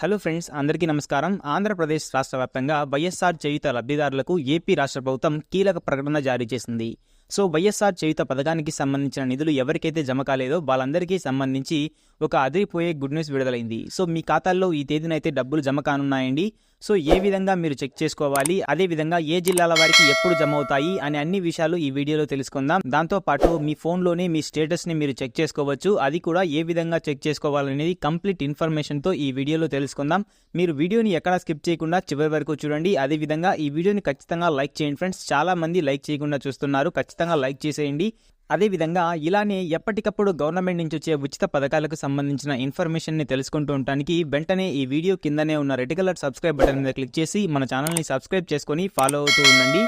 Hello friends అందరికీ నమస్కారం. ఆంధ్రప్రదేశ్ రాష్ట్ర వ్యాప్తంగా వైఎస్ఆర్ చేయుత లబ్ధిదారులకు ఏపీ రాష్ట్ర ప్రభుత్వం కీలక ప్రకటన జారీ చేసింది. సో వైఎస్ఆర్ చేయుత పథకానికి సంబంధించిన నిధులు ఎవరికైతే జమ కాలేదో వాళ్ళందరికీ సంబంధించి ఒక అదిరిపోయే గుడ్ న్యూస్ విడుదలైంది. సో మీ ఖాతాల్లో ఈ తేదీన అయితే డబ్బులు జమ కానున్నాయండి. సో ఏ విధంగా మీరు చెక్ చేసుకోవాలి? అదే విధంగా ఏ జిల్లాల వారికి ఎప్పుడు జమ అవుతాయి? అనే అన్ని విషయాలు ఈ వీడియోలో తెలుసుకుందాం. దాంతో పాటు మీ ఫోన్లోనే మీ స్టేటస్ని మీరు చెక్ చేసుకోవచ్చు. అది కూడా ఏ విధంగా చెక్ చేసుకోవాలనేది కంప్లీట్ ఇన్ఫర్మేషన్తో ఈ వీడియోలో తెలుసుకుందాం. మీరు వీడియోని ఎక్కడ స్కిప్ చేయకుండా చివరి వరకు చూడండి. అదే విధంగా ఈ వీడియోని ఖచ్చితంగా లైక్ చేయండి ఫ్రెండ్స్. చాలా మంది లైక్ చేయకుండా చూస్తున్నారు. ఖచ్చితంగా లైక్ చేసేయండి. అదేవిధంగా ఇలానే ఎప్పటికప్పుడు గవర్నమెంట్ నుంచి వచ్చే ఉచిత పథకాలకు సంబంధించిన ఇన్ఫర్మేషన్ని తెలుసుకుంటూ ఉండటానికి వెంటనే ఈ వీడియో కిందనే ఉన్న రెడ్ కలర్ సబ్స్క్రైబ్ బటన్ మీద క్లిక్ చేసి మన ఛానల్ని సబ్స్క్రైబ్ చేసుకొని ఫాలో అవుతూ ఉండండి.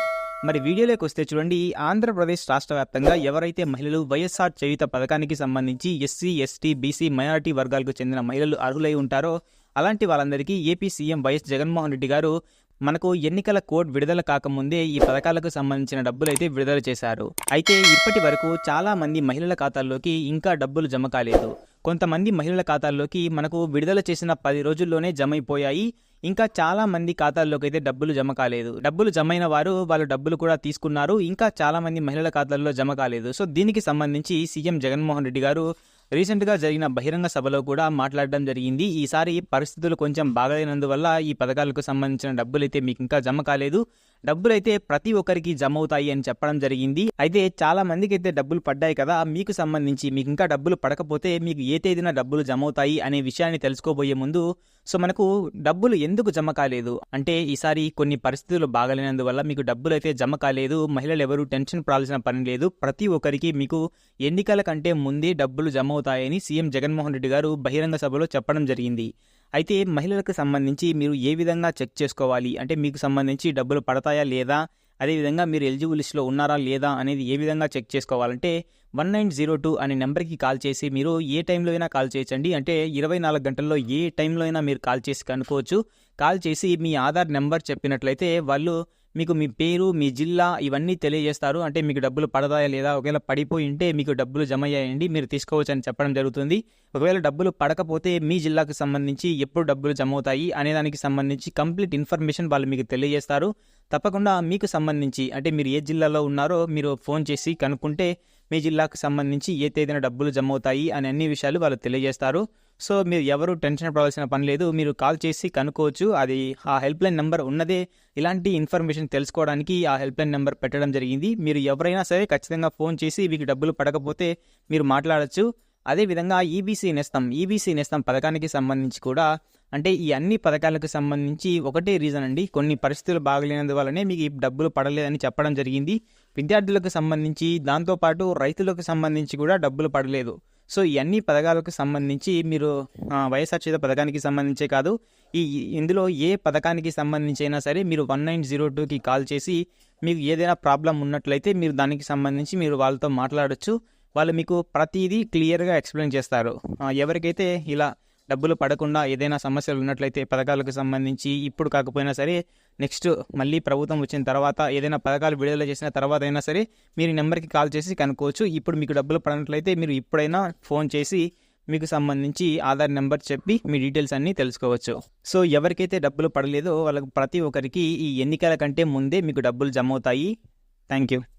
మరి వీడియోలోకి వస్తే చూడండి ఆంధ్రప్రదేశ్ రాష్ట్ర వ్యాప్తంగా ఎవరైతే మహిళలు వైఎస్ఆర్ చేయుత పథకానికి సంబంధించి ఎస్సీ ఎస్టీ బీసీ మైనార్టీ వర్గాలకు చెందిన మహిళలు అర్హులై ఉంటారో అలాంటి వాళ్ళందరికీ AP CM YS Jaganmohan Reddy గారు మనకు ఎన్నికల కోడ్ విడుదల కాకముందే ఈ పథకాలకు సంబంధించిన డబ్బులు అయితే విడుదల చేశారు. అయితే ఇప్పటి వరకు చాలా మంది మహిళల ఖాతాల్లోకి ఇంకా డబ్బులు జమ కాలేదు. కొంతమంది మహిళల ఖాతాల్లోకి మనకు విడుదల చేసిన పది రోజుల్లోనే జమైపోయాయి. ఇంకా చాలా మంది ఖాతాల్లోకి అయితే డబ్బులు జమ కాలేదు. డబ్బులు జమైన వారు వాళ్ళు డబ్బులు కూడా తీసుకున్నారు. ఇంకా చాలా మంది మహిళల ఖాతాల్లో జమ కాలేదు. సో దీనికి సంబంధించి సీఎం జగన్మోహన్ రెడ్డి గారు రీసెంట్గా జరిగిన బహిరంగ సభలో కూడా మాట్లాడడం జరిగింది. ఈసారి పరిస్థితులు కొంచెం బాగలేనందువల్ల ఈ పథకాలకు సంబంధించిన డబ్బులు అయితే మీకు ఇంకా జమ కాలేదు. డబ్బులు అయితే ప్రతి ఒక్కరికి జమ అవుతాయి అని చెప్పడం జరిగింది. అయితే చాలా మందికి అయితే డబ్బులు పడ్డాయి కదా మీకు సంబంధించి మీకు ఇంకా డబ్బులు పడకపోతే మీకు ఏ తేదీన డబ్బులు జమ అవుతాయి అనే విషయాన్ని తెలుసుకోబోయే ముందు సో మనకు డబ్బులు ఎందుకు జమ కాలేదు? అంటే ఈసారి కొన్ని పరిస్థితులు బాగలేనందువల్ల మీకు డబ్బులు అయితే జమ కాలేదు మహిళలు ఎవరు టెన్షన్ పడాల్సిన పని లేదు. ప్రతి ఒక్కరికి మీకు ఎన్నికల కంటే ముందే డబ్బులు జమ అవుతాయని సీఎం జగన్మోహన్ రెడ్డి గారు బహిరంగ సభలో చెప్పడం జరిగింది. అయితే మహిళలకు సంబంధించి మీరు ఏ విధంగా చెక్ చేసుకోవాలి? అంటే మీకు సంబంధించి డబ్బులు పడతాయా లేదా? అదేవిధంగా మీరు ఎలిజిబుల్ లిస్ట్లో ఉన్నారా లేదా అనేది ఏ విధంగా చెక్ చేసుకోవాలంటే వన్ నైన్ జీరో టూ అనే నెంబర్కి కాల్ చేసి మీరు ఏ టైంలో అయినా కాల్ చేయొచ్చండి. అంటే ఇరవై నాలుగు గంటల్లో ఏ టైంలో అయినా మీరు కాల్ చేసి కనుక్కోవచ్చు. కాల్ చేసి మీ ఆధార్ నెంబర్ చెప్పినట్లయితే వాళ్ళు మీకు మీ పేరు మీ జిల్లా ఇవన్నీ తెలియజేస్తారు. అంటే మీకు డబ్బులు పడతాయా లేదా? ఒకవేళ పడిపోయి ఉంటే మీకు డబ్బులు జమ అయ్యాయండి. మీరు తీసుకోవచ్చు అని చెప్పడం జరుగుతుంది. ఒకవేళ డబ్బులు పడకపోతే మీ జిల్లాకు సంబంధించి ఎప్పుడు డబ్బులు జమ అవుతాయి అనే దానికి సంబంధించి కంప్లీట్ ఇన్ఫర్మేషన్ వాళ్ళు మీకు తెలియజేస్తారు. తప్పకుండా మీకు సంబంధించి అంటే మీరు ఏ జిల్లాలో ఉన్నారో మీరు ఫోన్ చేసి కనుక్కుంటే మీ జిల్లాకు సంబంధించి ఏ తేదీన డబ్బులు జమ అవుతాయి అని అన్ని విషయాలు వాళ్ళు తెలియజేస్తారు. సో మీరు ఎవరు టెన్షన్ పడాల్సిన పని లేదు. మీరు కాల్ చేసి కనుక్కోవచ్చు. అది ఆ హెల్ప్ లైన్ నెంబర్ ఉన్నదే. ఇలాంటి ఇన్ఫర్మేషన్ తెలుసుకోవడానికి ఆ హెల్ప్ లైన్ నెంబర్ పెట్టడం జరిగింది. మీరు ఎవరైనా సరే ఖచ్చితంగా ఫోన్ చేసి మీకు డబ్బులు పడకపోతే మీరు మాట్లాడచ్చు. అదేవిధంగా ఈబీసీ నేస్తం ఈబీసీ నేస్తం పథకానికి సంబంధించి కూడా అంటే ఈ అన్ని పథకాలకు సంబంధించి ఒకటే రీజన్ అండి. కొన్ని పరిస్థితులు బాగలేనందువల్లనే మీకు ఈ డబ్బులు పడలేదని చెప్పడం జరిగింది. విద్యార్థులకు సంబంధించి దాంతోపాటు రైతులకు సంబంధించి కూడా డబ్బులు పడలేదు. సో ఈ అన్ని పథకాలకు సంబంధించి మీరు వైఎస్ఆర్ చేత పథకానికి సంబంధించే కాదు ఈ ఇందులో ఏ పథకానికి సంబంధించి అయినా సరే మీరు వన్ నైన్ జీరో టూకి కాల్ చేసి మీకు ఏదైనా ప్రాబ్లం ఉన్నట్లయితే మీరు దానికి సంబంధించి మీరు వాళ్ళతో మాట్లాడచ్చు. వాళ్ళు మీకు ప్రతిదీ క్లియర్గా ఎక్స్ప్లెయిన్ చేస్తారు. ఎవరికైతే ఇలా డబ్బులు పడకుండా ఏదైనా సమస్యలు ఉన్నట్లయితే పథకాలకు సంబంధించి ఇప్పుడు కాకపోయినా సరే నెక్స్ట్ మళ్ళీ ప్రభుత్వం వచ్చిన తర్వాత ఏదైనా పథకాలు విడుదల చేసిన తర్వాత అయినా సరే మీరు నెంబర్కి కాల్ చేసి కనుక్కోవచ్చు. ఇప్పుడు మీకు డబ్బులు పడినట్లయితే మీరు ఇప్పుడైనా ఫోన్ చేసి మీకు సంబంధించి ఆధార్ నెంబర్ చెప్పి మీ డీటెయిల్స్ అన్నీ తెలుసుకోవచ్చు. సో ఎవరికైతే డబ్బులు పడలేదో వాళ్ళకి ప్రతి ఒక్కరికి ఈ ఎన్నికల కంటే ముందే మీకు డబ్బులు జమ అవుతాయి. Thank you